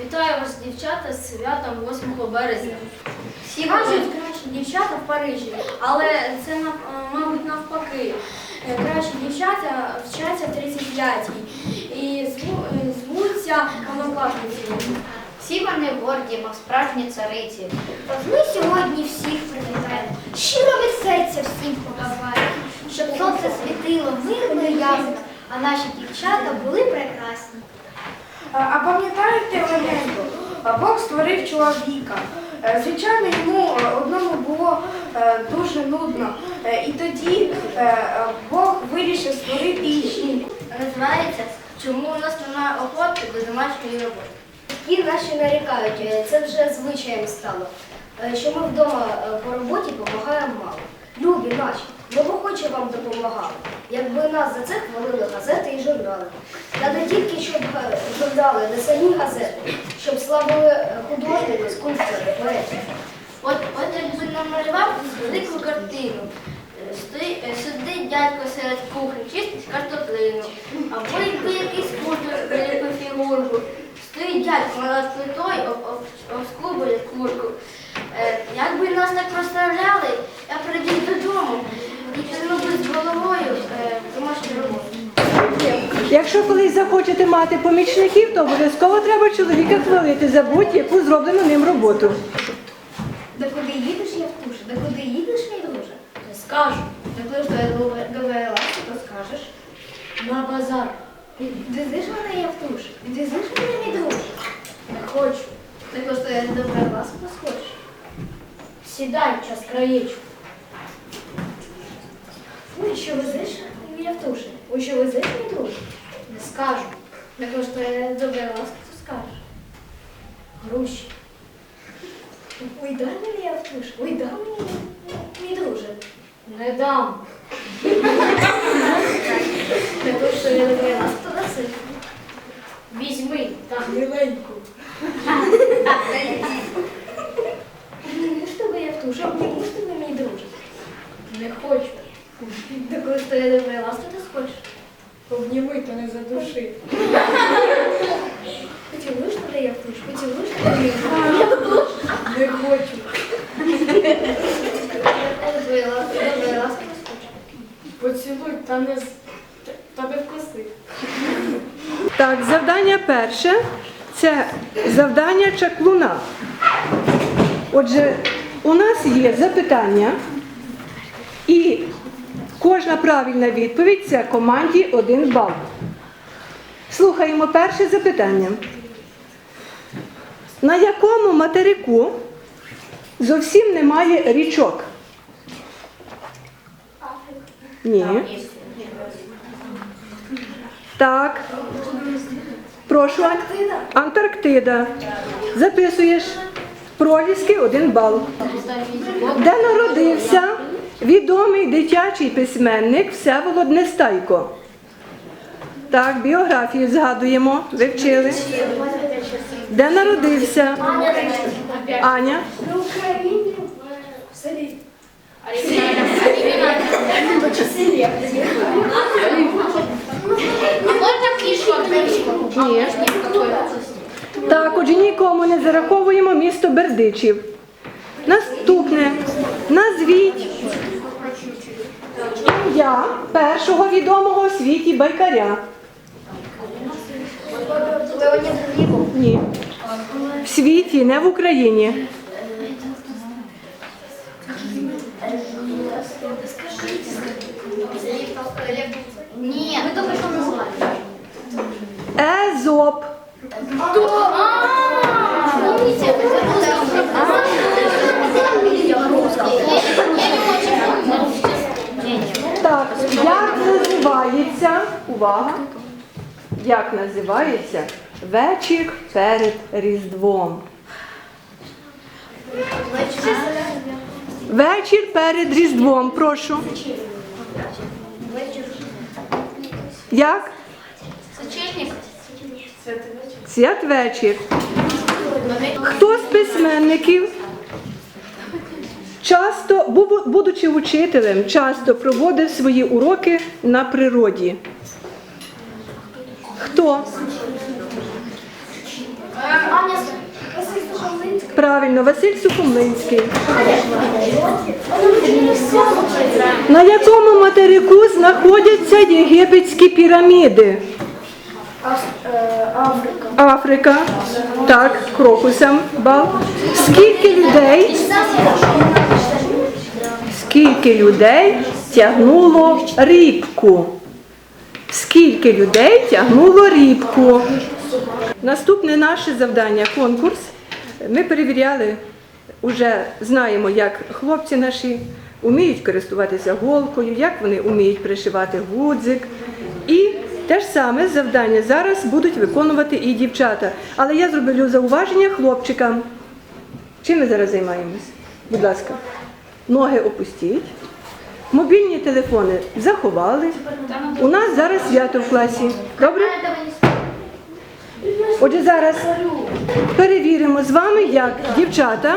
Вітаю вас, дівчата, з святом 8 березня. Всі кажуть кращі дівчата в Парижі, але це е, мабуть навпаки. Е, Кращі дівчата вчаться в 35-й і е, звуться однокласницями. Всі вони горді, мов справжні цариці. Тож ми сьогодні всіх привітаємо, щиро від серця всім побажаємо, щоб сонце світило мирно і ясно, а наші дівчата були прекрасні. А пам'ятаєте легенду? Бог створив чоловіка. Е, Звичайно, йому е, одному було е, дуже нудно. І тоді Бог вирішив створити жінку. Називається Чому у нас немає охоти до домашньої роботи. Батьки наші нарікають, це вже звичаєм стало, що ми вдома по роботі допомагаємо мало. Любі наші, ми б охоче вам допомагали. Якби нас за це хвалили газети і журнали. Та не тільки щоб е, журнали, не самі газети, щоб славили е, художники, скульптори, поети. От, от якби намалював велику картину. Е, сидить дядько серед кухні, чистить картоплину. Або якби якийсь скульптор велику фігурку. Стоїть дядько над плитою, об- об- обскубує курку. Якби нас так проставляли, я прийду додому і зроблю з головою домашню роботу. Якщо колись захочете мати помічників, то обов'язково треба чоловіка хвалити за будь-яку зроблену ним роботу. Да куди їдеш, я в туші? Да куди їдеш, мій друже? Не скажу. Я говорила, то скажеш. На базар. Відвезиш мене я в туші? Відвезиш мене, мій друже? Не хочу. Так що я добре ласку схочеш. Сідай, час краєчку. Ну, що везеш, я в туші? Ой, що везеш, мій друже? Не скажу. Так що я добре ласку, то скажеш. Гроші. Ой, дай мені я в туші. Ой, дай мені, мій друже. Не дам. Так що я добре ласку, то даси. Візьми, так, миленьку. Не ж тебе я в туші, не ж тебе, мій друже. Не хочу. Так що я не добре ласку, то схочеш. Обніми, то не задуши. Поцілуєш мене я в поцілуєш мене, мій друже. Не хочу. Добре ласку, добре ласку, то схочеш. Поцілуй, та не, з- та не вкуси. Так, завдання перше це завдання чаклуна. Отже, у нас є запитання, і кожна правильна відповідь це команді один бал. Слухаємо перше запитання. На якому материку зовсім немає річок? Ні. Так. Прошу. Антарктида. Записуєш. Проліски один бал. Де народився відомий дитячий письменник Всеволод Нестайко? Так, біографію згадуємо, вивчили. Де народився? Аня. В селі. Ні. Так, отже, нікому не зараховуємо місто Бердичів. Наступне. Назвіть ім'я першого відомого у світі байкаря. Ні. В світі, не в Україні. Ні, ми тільки що назвали. Езоп. Помните, Так, як називається, увага, як називається вечір перед Різдвом? Вечір перед Різдвом, прошу. Як? Святвечір. Хто з письменників, часто, будучи учителем, часто проводив свої уроки на природі? Хто? Правильно, Василь Сухомлинський. На якому материку знаходяться єгипетські піраміди? Африка. Так, крокусам бал. Скільки людей? Скільки людей тягнуло рібку? Скільки людей тягнуло рібку? Наступне наше завдання конкурс. Ми перевіряли, вже знаємо, як хлопці наші вміють користуватися голкою, як вони вміють пришивати гудзик. І те ж саме завдання зараз будуть виконувати і дівчата. Але я зроблю зауваження хлопчикам. Чим ми зараз займаємось? Будь ласка, ноги опустіть. Мобільні телефони заховали. У нас зараз свято в класі. Добре? Отже, зараз перевіримо з вами, як дівчата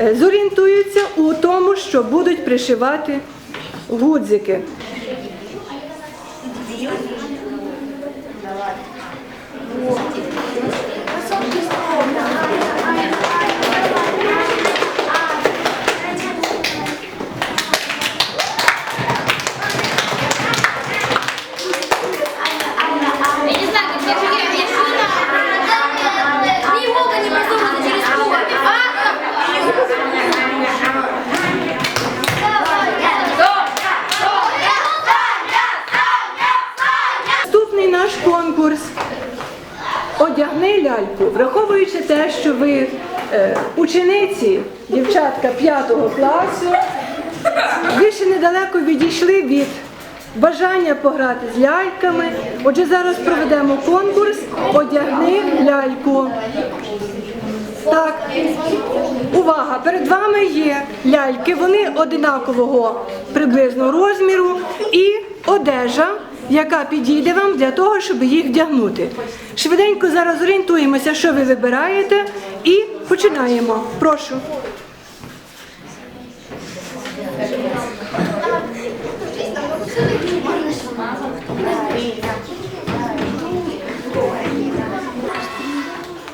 е, зорієнтуються у тому, що будуть пришивати гудзики. Одягни враховуючи те, що ви е, учениці, дівчатка 5 класу, ви ще недалеко відійшли від бажання пограти з ляльками. Отже, зараз проведемо конкурс Одягни ляльку. Так, увага! Перед вами є ляльки, вони одинакового приблизно розміру і одежа, яка підійде вам для того, щоб їх вдягнути. Швиденько зараз орієнтуємося, що ви вибираєте, і починаємо. Прошу.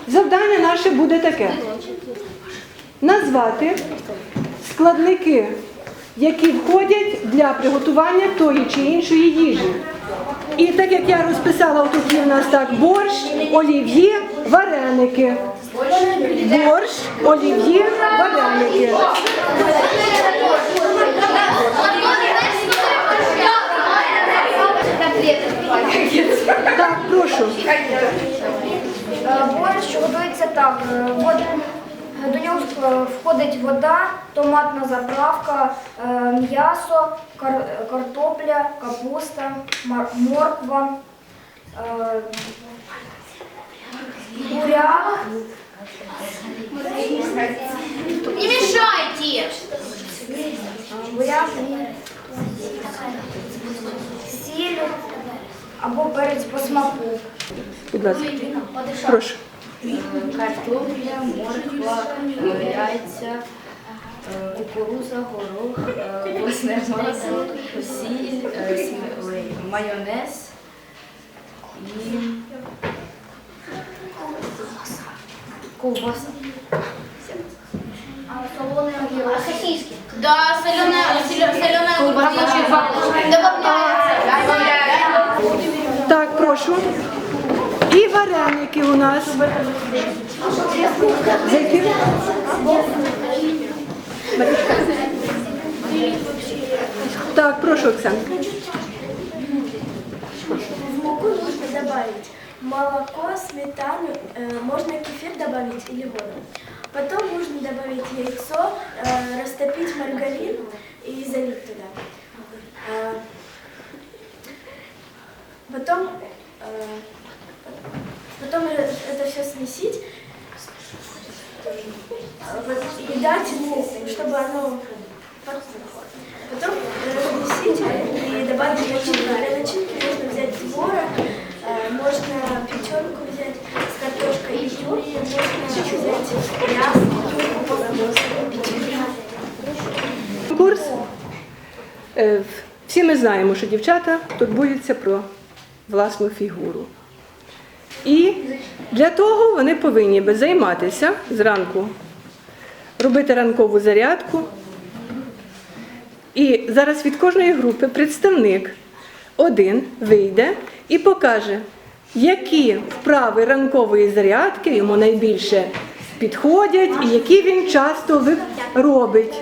Завдання наше буде таке: назвати складники, які входять для приготування тої чи іншої їжі. І так як я розписала, тут є в нас так борщ, олів'є, вареники. Борщ, олів'є, вареники. Так, прошу. Е, Борщ готується так. До нього входить вода, томатна заправка, м'ясо, кар- картопля, капуста, морква, буряк, Не мешайте. буряк, сіль або перець по смаку. Будь ласка. Прошу. Картопля, морква, яйця, е, кукуруза, горох, е, власне масло, сіль, е, майонез і ковбаса. Да, соленая, соленая добавляется. Так, прошу. Вареники у нас. З яким? Так, прошу, Оксана. В муку нужно добавить молоко, сметану, э, можно кефир добавить или воду. Потом нужно добавить яйцо, э, растопить маргарин и залить туда. Знаємо, що дівчата турбуються про власну фігуру. І для того вони повинні займатися зранку, робити ранкову зарядку. І зараз від кожної групи представник один вийде і покаже, які вправи ранкової зарядки йому найбільше підходять і які він часто робить.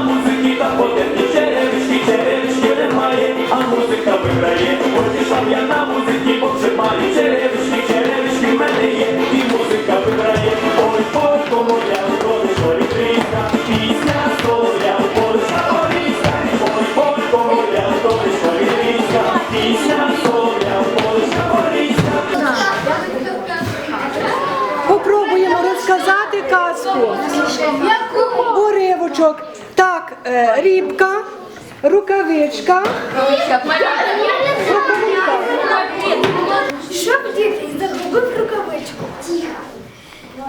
музики та потемні черевички, черевички немає, а музика виграє, потішав я на музики, бо вже маю черевички, черевички в мене є, і музика виграє, ой, ой, кому я виходиш, ой, різна, пісня стоя, поліша горіста, ой, ой, кому я виходиш, ой, різна, пісня стоя, поліша горіста. Попробуємо розказати казку. Уривочок. Е, рібка, рукавичка. Щоб дід і загубив рукавичку.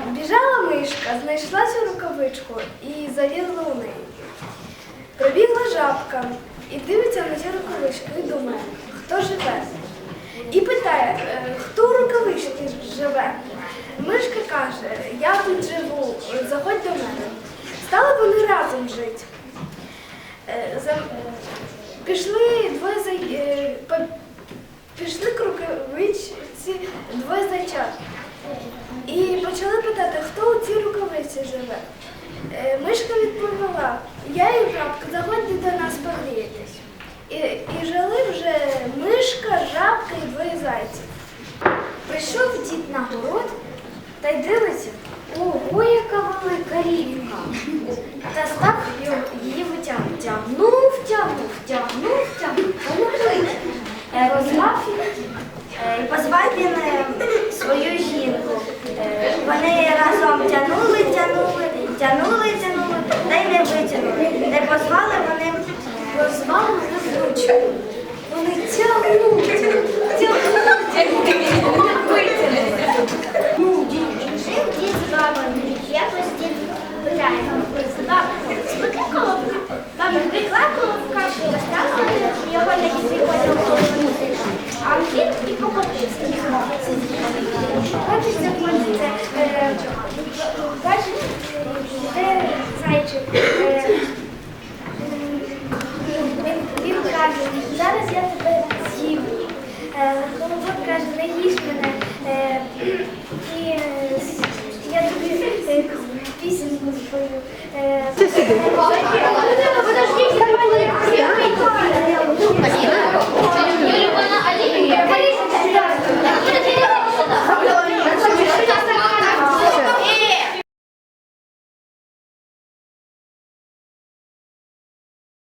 Біжала мишка, знайшла цю рукавичку і залізла у неї. Пробігла жабка і дивиться на цю рукавичку і думає, хто живе. І питає, «Е, хто у рукавичці живе. Мишка каже, я тут живу, заходь до мене. Стали вони разом жити. Е, за- Пішли двоє за... е, Пішли к рукавичці двоє зайчат. І почали питати, хто у цій рукавиці живе. Е, Мишка відповіла, я і жабка, заходьте до нас погрієтесь. І, і жили вже мишка, жабка і двоє зайців. Прийшов дід на город та й дивиться, ого, яка велика рібка. Та став його- її Тягнув, тягнув, тягнув, тягнув, не кличе. Е, е, і позвав він е, свою жінку. Вони разом тягнули, тягнули, тягнули, тягнули, та й не витягнули. Не позвали вони, позвали вони внучку. Вони тягнуть, тягнуть, не витягнули. Жив дід з бабою, гуляє там бабою. Спекла. Баба пекла колобка, достала його на їсти потім А він і покотився. Хочеться подіти.